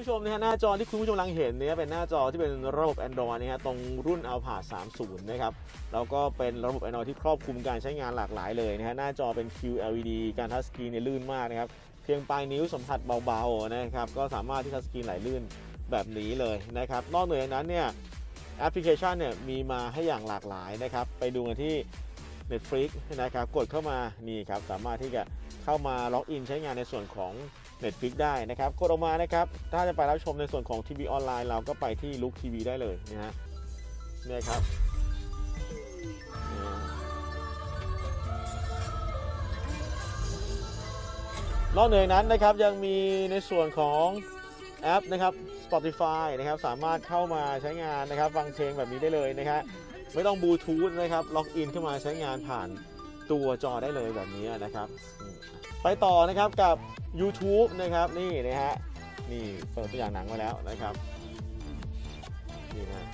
ผู้ชมนะฮะหน้าจอที่คุณผู้ชมกำลังเห็นเนี่ยเป็นหน้าจอที่เป็นระบบ Android นะฮะตรงรุ่น Alpha 30 นะครับแล้วก็เป็นระบบ Android ที่ครอบคลุมการใช้งานหลากหลายเลยนะฮะหน้าจอเป็น QLED การทัชสกรีนเนี่ยลื่นมากนะครับเพียงปลายนิ้วสัมผัสเบาๆนะครับก็สามารถที่ทัชสกรีนไหลลื่นแบบนี้เลยนะครับนอกเหนือจากนั้นเนี่ยแอปพลิเคชันเนี่ยมีมาให้อย่างหลากหลายนะครับไปดูกันที่ Netflix นะครับกดเข้ามานี่ครับสามารถที่จะเข้ามาล็อกอินใช้งานในส่วนของ Netflix ได้นะครับกดออกมานะครับ ถ้าจะไปรับชมในส่วนของทีวีออนไลน์เราก็ไปที่ลุกทีวีได้เลยนะฮะเนี่ยครับนอกเหนือจากนั้นนะครับยังมีในส่วนของแอปนะครับ Spotify นะครับสามารถเข้ามาใช้งานนะครับ ฟังเพลงแบบนี้ได้เลยนะครับไม่ต้องบลูทูธนะครับล็อกอินเข้ามาใช้งานผ่านตัวจอได้เลยแบบนี้นะครับ ไปต่อนะครับกับ YouTube นะครับนี่นะฮะนี่เปิดตัวอย่างหนังมาแล้วนะครับนี่นะ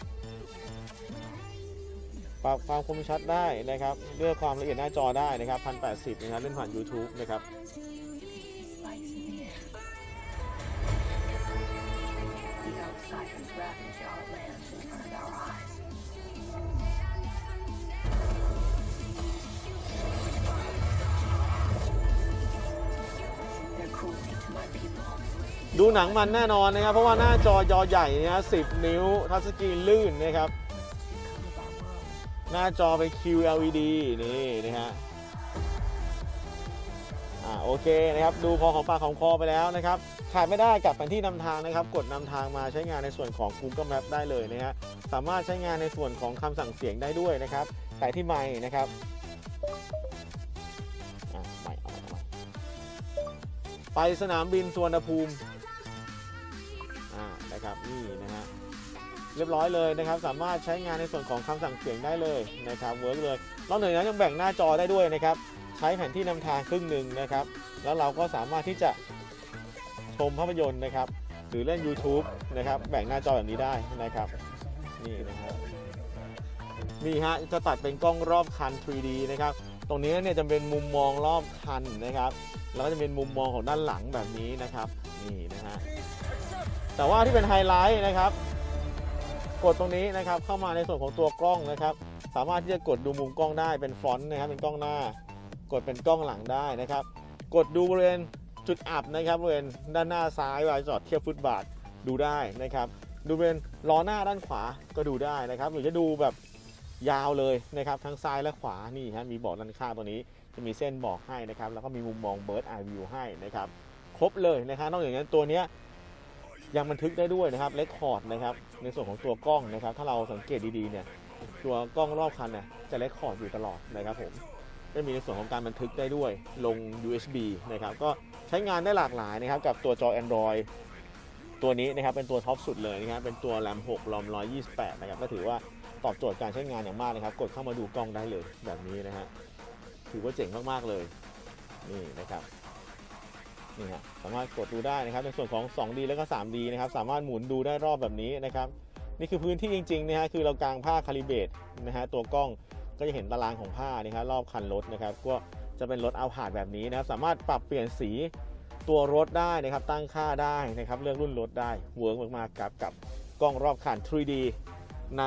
ปรับความคมชัดได้นะครับเลือกความละเอียดหน้าจอได้นะครับ1080นะครับเล่นผ่าน YouTube นะครับ ดูหนังมันแน่นอนนะครับ เพราะว่าหน้าจอยอใหญ่นะฮะ10นิ้ว ทัชสกรีนลื่นนะครับ หน้าจอเป็น QLED นี่นะฮะอ่าโอเคนะครับ ดูพอของปากของคอไปแล้วนะครับขาดไม่ได้กับแผนที่นำทางนะครับ กดนำทางมาใช้งานในส่วนของ Google Map ได้เลยนะฮะสามารถใช้งานในส่วนของคำสั่งเสียงได้ด้วยนะครับแต่ที่ไมค์นะครับ ไปสนามบินสุวรรณภูมิอ่านะครับนี่นะฮะเรียบร้อยเลยนะครับ สามารถใช้งานในส่วนของคำสั่งเสียงได้เลยนะครับเวิร์กเลยนอกจากนั้นยังแบ่งหน้าจอได้ด้วยนะครับ ใช้แผนที่นำทางครึ่งหนึ่งนะครับ แล้วเราก็สามารถที่จะชมภาพยนตร์นะครับ หรือเล่น YouTube นะครับแบ่งหน้าจอแบบนี้ได้นะครับนี่นะครับนี่ฮะจะตัดเป็นกล้องรอบคัน 3D นะครับ ตรงนี้เนี่ยจะเป็นมุมมองรอบคันนะครับ แล้วก็จะเป็นมุมมองของด้านหลังแบบนี้นะครับนี่นะฮะแต่ว่าที่เป็นไฮไลท์นะครับ กดตรงนี้นะครับเข้ามาในส่วนของตัวกล้องนะครับ สามารถที่จะกดดูมุมกล้องได้เป็นฟอนต์นะครับเป็นกล้องหน้า กดเป็นกล้องหลังได้นะครับ กดดูบริเวณจุดอับนะครับบริเวณด้านหน้าซ้ายเวลาจอดเทียบฟุตบาทดูได้นะครับ ดูบริเวณล้อหน้าด้านขวาก็ดูได้นะครับหรือจะดูแบบ ยาวเลยนะครับทั้งซ้ายและขวานี่ฮะมีบอกด้านข้างตัวนี้จะมีเส้นบอกให้นะครับแล้วก็มีมุมมอง Bird Eye View ให้นะครับครบเลยนะครับนอกจากนั้นตัวเนี้ยยังบันทึกได้ด้วยนะครับเลคคอร์ดนะครับในส่วนของตัวกล้องนะครับ ถ้าเราสังเกตดีๆเนี่ยตัวกล้องรอบคันเนี่ยจะเลคคอร์ดอยู่ตลอดนะครับผมจะมีในส่วนของการบันทึกได้ด้วยลง USB นะครับก็ใช้งานได้หลากหลายนะครับกับตัวจอ Android ตัวนี้นะครับเป็นตัวท็อปสุดเลยนะครับเป็นตัว RAM 6 ROM 128 นะครับก็ถือว่า ตอบโจทย์การใช้งานอย่างมากนะครับ กดเข้ามาดูกล้องได้เลยแบบนี้นะฮะถือว่าเจ๋งมากๆเลยนี่นะครับนี่ฮะสามารถกดดูได้นะครับในส่วนของ 2D แล้วก็ 3D นะครับสามารถหมุนดูได้รอบแบบนี้นะครับนี่คือพื้นที่จริงๆนะฮะคือเรากางผ้าคาลิเบตนะฮะตัวกล้องก็จะเห็นตารางของผ้านี่ครับรอบคันรถนะครับก็จะเป็นรถเอาผาดแบบนี้นะครับสามารถปรับเปลี่ยนสีตัวรถได้นะครับตั้งค่าได้นะครับเลือกรุ่นรถได้เวิร์กมากๆกับกับกล้องรอบคัน 3D ใน